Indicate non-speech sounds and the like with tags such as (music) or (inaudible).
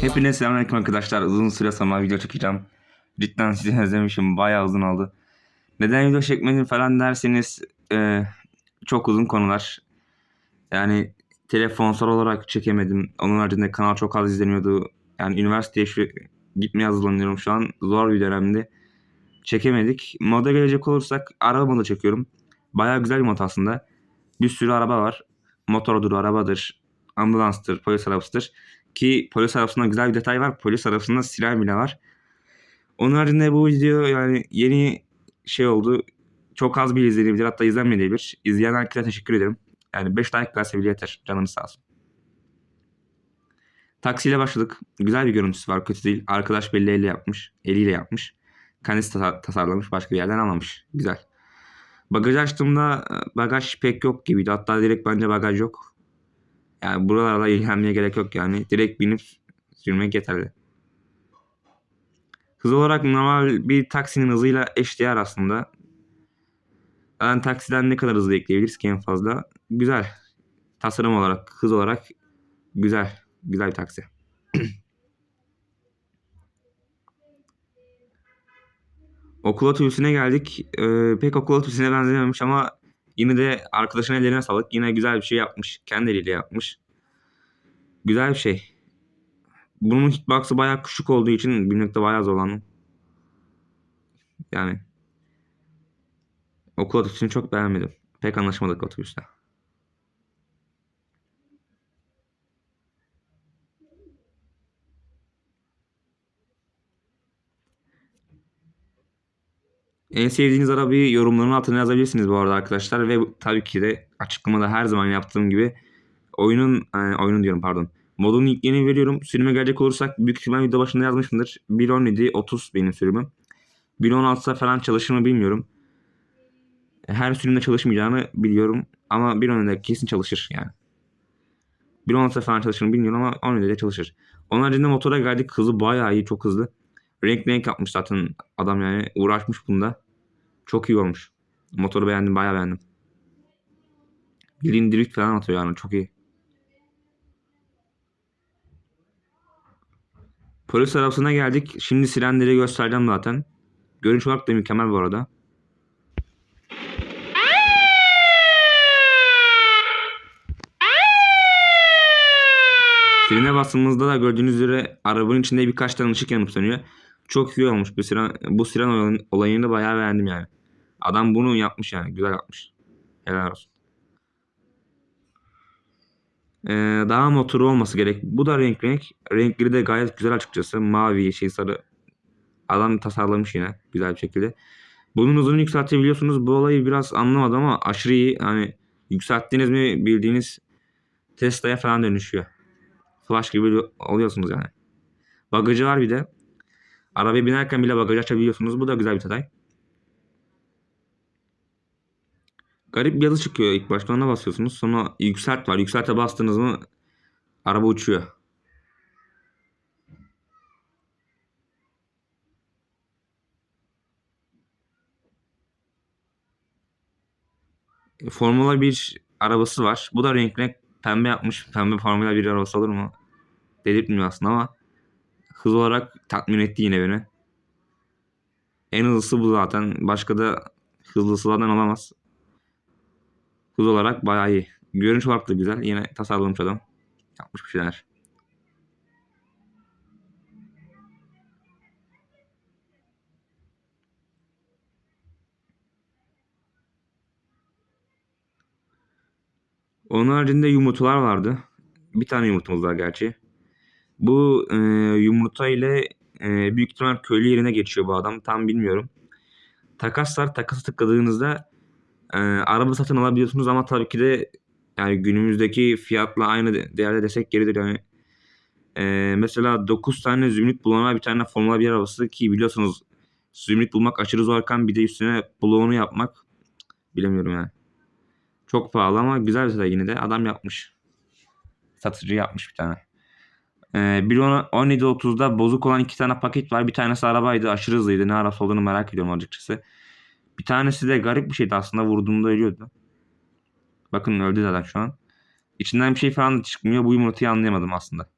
Hepinize selamünaleyküm arkadaşlar. Uzun süre sonra video çekeceğim. Cidden sizi (laughs) özlemişim. Bayağı uzun oldu. Neden video çekmedim falan derseniz e, çok uzun konular. Yani telefonsal olarak çekemedim. Onun haricinde kanal çok az izleniyordu. Yani üniversiteye şu, gitmeye hazırlanıyorum şu an. Zor bir dönemdi. Çekemedik. Moda gelecek olursak araba modu çekiyorum. Bayağı güzel bir mod aslında. Bir sürü araba var. Motordur, arabadır, ambulanstır, polis arabasıdır. Ki polis arabasında güzel bir detay var. Polis arabasında silah bile var. Onun haricinde bu video yani yeni şey oldu. Çok az bir izlenebilir hatta izlenmeyebilir. İzleyen herkese teşekkür ederim. Yani 5 like gelse bile yeter. Canınız sağ olsun. Taksiyle başladık. Güzel bir görüntüsü var. Kötü değil. Arkadaş belli elle yapmış. Eliyle yapmış. Kendisi tasa- tasarlamış. Başka bir yerden almamış. Güzel. Bagajı açtığımda e, bagaj pek yok gibiydi. Hatta direkt bence bagaj yok. Yani buralarda ilgilenmeye gerek yok yani. Direkt binip sürmek yeterli. Hız olarak normal bir taksinin hızıyla eşdeğer aslında. Yani taksiden ne kadar hızlı ekleyebiliriz ki en fazla? Güzel. Tasarım olarak, hız olarak güzel. Güzel bir taksi. Okul otobüsüne geldik. Ee, pek okul otobüsüne benzememiş ama yine de arkadaşın ellerine sağlık. Yine güzel bir şey yapmış. Kendi eliyle yapmış. Güzel bir şey. Bunun hitbox'ı bayağı küçük olduğu için bilmekte bayağı zorlandım. Yani okul otobüsünü çok beğenmedim. Pek anlaşmadık otobüste. En sevdiğiniz arabayı yorumların altına yazabilirsiniz bu arada arkadaşlar ve tabii ki de açıklamada her zaman yaptığım gibi oyunun e, oyunun diyorum pardon. Modun linklerini veriyorum. Sürüme gelecek olursak büyük ihtimal video başında yazmışımdır. 1.17 30 benim sürümüm. 1.16'da falan çalışır mı bilmiyorum. Her sürümde çalışmayacağını biliyorum ama 1.17'de kesin çalışır yani. 1.16'da falan çalışır mı bilmiyorum ama 17'de çalışır. Onun haricinde motora geldik. Hızı bayağı iyi, çok hızlı. Renk renk yapmış zaten adam yani uğraşmış bunda. Çok iyi olmuş. Motoru beğendim, bayağı beğendim. Bildiğin drift falan atıyor yani çok iyi. Polis arabasına geldik. Şimdi sirenleri göstereceğim zaten. Görünüş olarak da mükemmel bu arada. Sirene bastığımızda da gördüğünüz üzere arabanın içinde birkaç tane ışık yanıp sönüyor. Çok iyi olmuş bu siren, bu siren olayını- bayağı beğendim yani. Adam bunu yapmış yani. Güzel yapmış. Helal olsun. Ee, daha motoru olması gerek. Bu da renk renk. Renkleri de gayet güzel açıkçası. Mavi, yeşil, sarı. Adam tasarlamış yine güzel bir şekilde. Bunun hızını yükseltebiliyorsunuz. Bu olayı biraz anlamadım ama aşırı iyi. Hani yükselttiğiniz mi bildiğiniz Tesla'ya falan dönüşüyor. Flash gibi oluyorsunuz yani. Bagajı var bir de. Arabaya binerken bile bagajı açabiliyorsunuz. Bu da güzel bir detay. Garip bir yazı çıkıyor ilk başta ona basıyorsunuz. Sonra yükselt var. Yükselte bastınız mı araba uçuyor. E, Formula 1 arabası var. Bu da renk renk pembe yapmış. Pembe Formula 1 arabası olur mu? Delirtmiyor aslında ama hız olarak tatmin etti yine beni. En hızlısı bu zaten. Başka da hızlısılardan olamaz. Hız olarak bayağı iyi. Görünüş olarak da güzel. Yine tasarlamış adam. Yapmış bir şeyler. Onun haricinde yumurtalar vardı. Bir tane yumurtamız var gerçi. Bu e, yumurta ile e, büyük ihtimal köylü yerine geçiyor bu adam. Tam bilmiyorum. Takaslar takası tıkladığınızda e, araba satın alabiliyorsunuz ama tabii ki de yani günümüzdeki fiyatla aynı de- değerde desek geridir yani. E, mesela 9 tane zümrüt bulana bir tane Formula 1 arabası ki biliyorsunuz zümrüt bulmak aşırı zorken bir de üstüne bloğunu yapmak bilemiyorum yani. Çok pahalı ama güzel bir şey yine de adam yapmış. Satıcı yapmış bir tane. Ee, bir ona 17.30'da bozuk olan iki tane paket var. Bir tanesi arabaydı. Aşırı hızlıydı. Ne arası olduğunu merak ediyorum açıkçası. Bir tanesi de garip bir şeydi aslında. Vurduğunda ölüyordu. Bakın öldü zaten şu an. İçinden bir şey falan da çıkmıyor. Bu yumurtayı anlayamadım aslında.